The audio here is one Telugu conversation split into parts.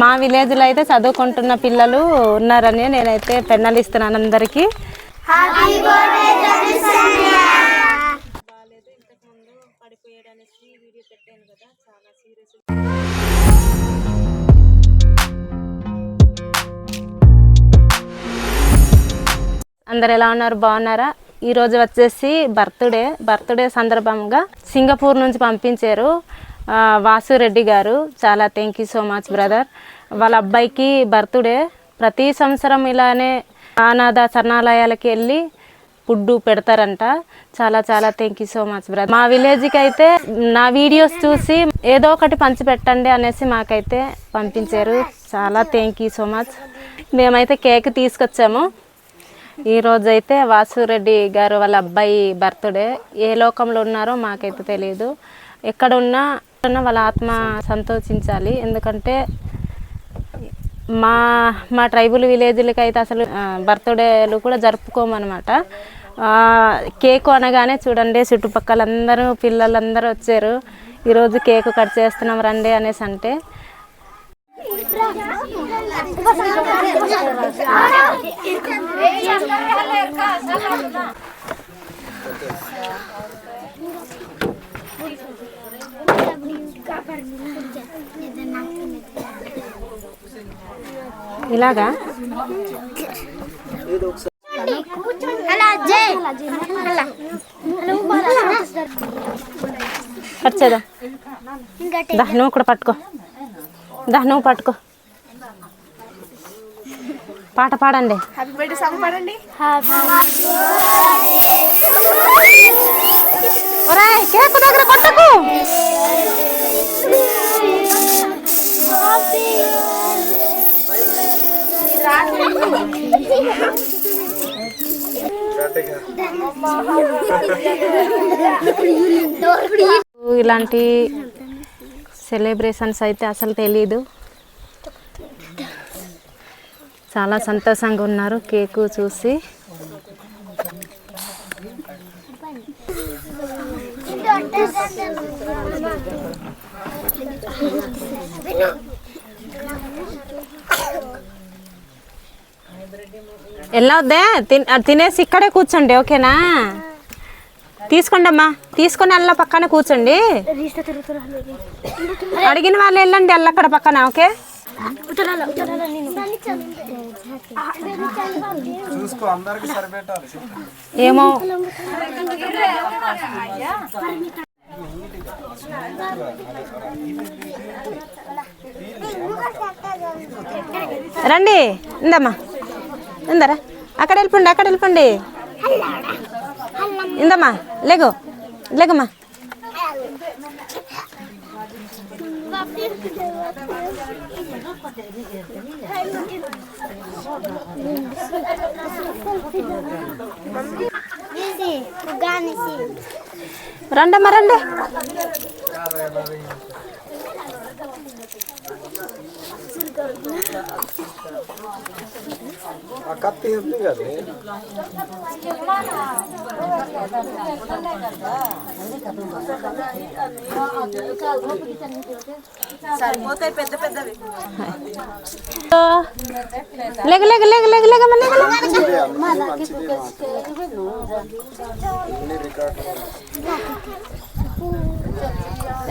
మా విలేజ్లో అయితే చదువుకుంటున్న పిల్లలు ఉన్నారని నేనైతే పెన్నలు ఇస్తున్నాను అందరికీ అందరు ఎలా ఉన్నారు? బాగున్నారా? ఈ రోజు వచ్చేసి బర్త్డే బర్త్డే సందర్భంగా సింగపూర్ నుంచి పంపించారు. వాసురెడ్డి గారు చాలా thank you so much brother వాళ్ళ అబ్బాయికి బర్త్డే ప్రతి సంవత్సరం ఇలానే అనాథ శరణాలయాలకి వెళ్ళి ఫుడ్ పెడతారంట. చాలా చాలా thank you so much brother మా విలేజ్కి అయితే నా వీడియోస్ చూసి ఏదో ఒకటి పంచి పెట్టండి అనేసి మాకైతే పంపించారు. చాలా థ్యాంక్ యూ సో మచ్ మేమైతే కేక్ తీసుకొచ్చాము. ఈ అయితే వాసురెడ్డి గారు వాళ్ళ అబ్బాయి బర్త్డే ఏ లోకంలో ఉన్నారో మాకైతే తెలియదు ఎక్కడున్నా వాళ్ళ ఆత్మ సంతోషించాలి. ఎందుకంటే మా మా ట్రైబుల్ విలేజ్లకి అయితే అసలు బర్త్డేలు కూడా జరుపుకోమన్నమాట. కేక్ అనగానే చూడండి చుట్టుపక్కల అందరూ పిల్లలందరూ వచ్చారు. ఈరోజు కేక్ కట్ చేస్తున్నాం రండి అనేసి అంటే. ఇలాగా? చేద్దాం. దా నువ్వు కూడా పట్టుకో. దా నువ్వు పట్టుకో. పాట పాడండి. హ్యాపీ బర్త్డే సాంగ్ పాడండి. ఒరేయ్ కేకు దగ్గర కొట్టకు. ఇలాంటి సెలబ్రేషన్స్ అయితే అసలు తెలీదు. చాలా సంతోషంగా ఉన్నారు కేకు చూసి. అది తినేసి ఇక్కడే కూర్చోండి ఓకేనా? తీసుకోండి అమ్మా తీసుకొని అల్ల పక్కన కూర్చోండి. అడిగిన వాళ్ళు వెళ్ళండి అల్ల అక్కడ పక్కన ఓకే? ఏమో. రండి ఇందమ్మా. ఇందరా అక్కడ వెళ్ళిపోండి అక్కడ వెళ్ళిపోండి. ఇందమ్మా లేగు లేగమ్మా. రండమ్మా రండి. ఆ కత్తి ఉంది కదా సరిపోతాయి పెద్ద పెద్దవి. లేగ లేగ లేగ లేగ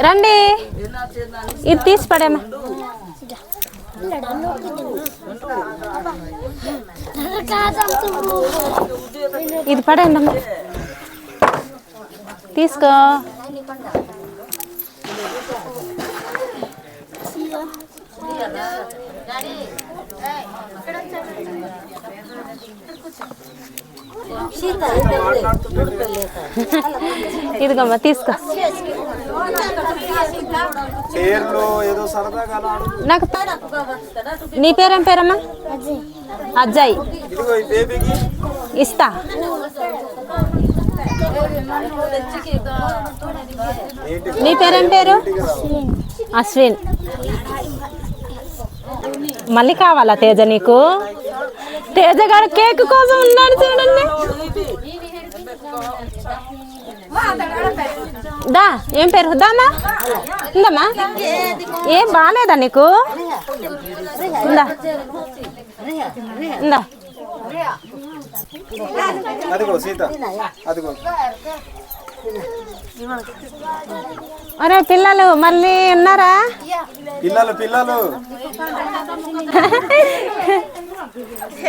రండి. ఇది తీసి పడేమ్మా ఇది పడండి అమ్మ. తీసుకో. ఇదిగమ్మా తీసుకో పేర్లు ఏదో సరదాగా అలా అడుగు. నాకు నీ పేరేం పేరమ్మా? అజ్జాయ్ ఇస్తా. నీ పేరేం పేరు? అశ్విన్. మళ్ళీ కావాలా తేజ నీకు? తేజ గారు కేక్ కోసం ఉన్నాడు చూడండి. దా ఏం పేరు? దామా ఉందమ్మా? ఏం బాగాలేదా నీకు? ఉందా? ఉందా? అరే పిల్లలు మళ్ళీ ఉన్నారా? పిల్లలు పిల్లలు.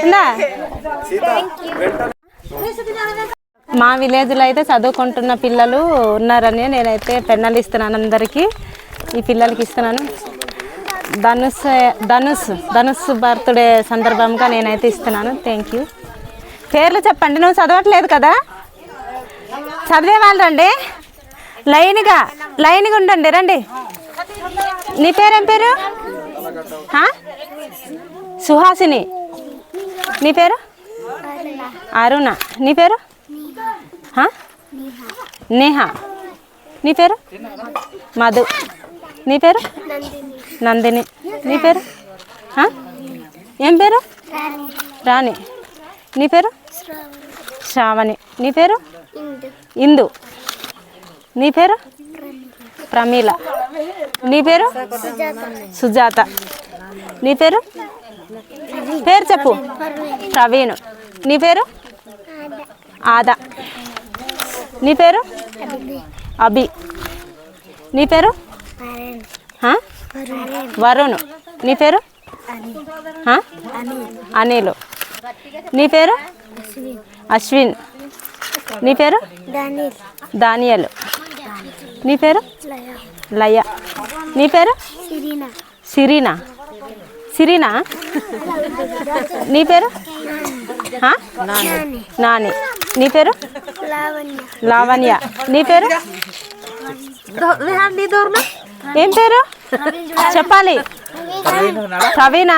ఉందా? మా విలేజ్లో అయితే చదువుకుంటున్న పిల్లలు ఉన్నారని నేనైతే పెన్నలు ఇస్తున్నాను అందరికీ. ఈ పిల్లలకి ఇస్తున్నాను. ధనుస్ ధనుష్ ధనుస్ బర్త్డే సందర్భంగా నేనైతే ఇస్తున్నాను. థ్యాంక్ యూ పేర్లు చెప్పండి. నువ్వు చదవట్లేదు కదా? చదివే వాళ్ళు రండి. లైన్గా లైన్గా ఉండండి రండి. నీ పేరేం పేరు? సుహాసిని. నీ పేరు? అరుణ. నీ పేరు? నేహ. నీ పేరు? మధు. నీ పేరు? నందిని. నీ పేరు? ఏం పేరు? రాణి. నీ పేరు? శ్రావణి. నీ పేరు? ఇందు. నీ పేరు? ప్రమీల. నీ పేరు? సుజాత. నీ పేరు? పేరు చెప్పు. ప్రవీణ్. నీ పేరు? ఆదా. నీ పేరు? అభి. నీ పేరు? వరుణ్. నీ పేరు? అనిల్. నీ పేరు? అశ్విన్. నీ పేరు? దానియల్ నీ పేరు? లయ. నీ పేరు? సిరీనా. సిరీనా. నీ పేరు? నాని. నీ పేరు? లావణ్య. నీ పేరు? ఏం పేరు? చెప్పాలి. ప్రవీణా.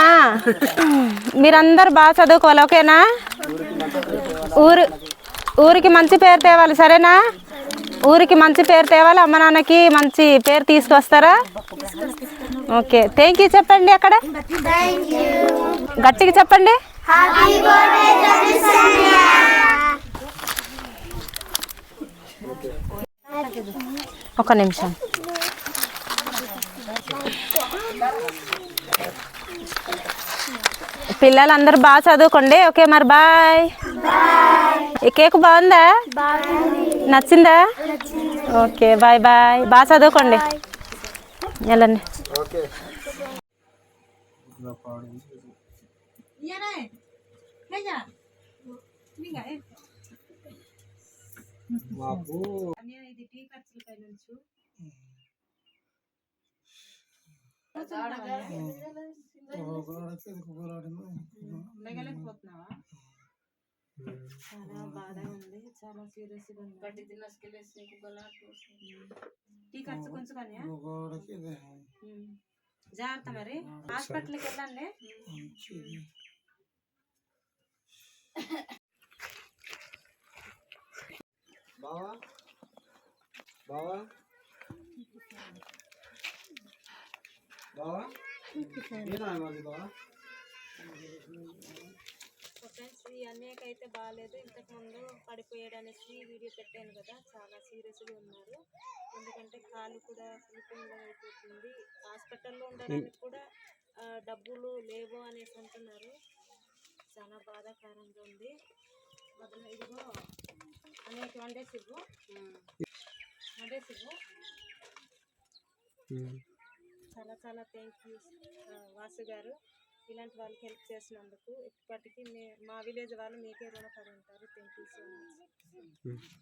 మీరందరు బాగా చదువుకోవాలి ఓకేనా? ఊరు ఊరికి మంచి పేరు తేవాలి సరేనా? ఊరికి మంచి పేరు తేవాలి అమ్మ నాన్నకి మంచి పేరు తీసుకొస్తారా? ఓకే. థ్యాంక్ యూ చెప్పండి అక్కడ. గట్టిగా చెప్పండి. ఒక నిమిషం. పిల్లలందరూ బాగా చదువుకోండి. ఓకే మరి బాయ్. ఈ కేక్ బాగుందా? నచ్చిందా? Okay bye bye. బాగా చదువుకోండి. వెళ్ళండి. ఓకే మాకు చాలా బాధగా ఉంది చాలా ఉంది. టీ ఖర్చు కొంచెం కానీ జాగ్రత్త మరి. హాస్పిటల్కి వెళ్ళండి. బావా? బావా? బావా? ఏనా మరి బావా? ఫ్రెండ్స్ ఈ అన్నయ్యకి అయితే బాగాలేదు ఇంతకు ముందు పడిపోయాడు అనేసి వీడియో పెట్టాను కదా చాలా సీరియస్గా ఉన్నారు. ఎందుకంటే కాలు కూడా స్లిప్పింగ్ అయిపోతుంది. హాస్పిటల్లో ఉండడానికి కూడా డబ్బులు లేవు అనేసి అంటున్నారు. చాలా బాధాకరంగా ఉంది. మొదలు ఇదిగో అనేక ఇవ్వు వండేసి ఇవ్వు చాలా చాలా థ్యాంక్ యూ వాసు గారు. ఇలాంటి వాళ్ళకి హెల్ప్ చేసినందుకు ఇప్పటికీ మే మా విలేజ్ వాళ్ళు మీకే రుణపడి ఉంటారు. Thank you so much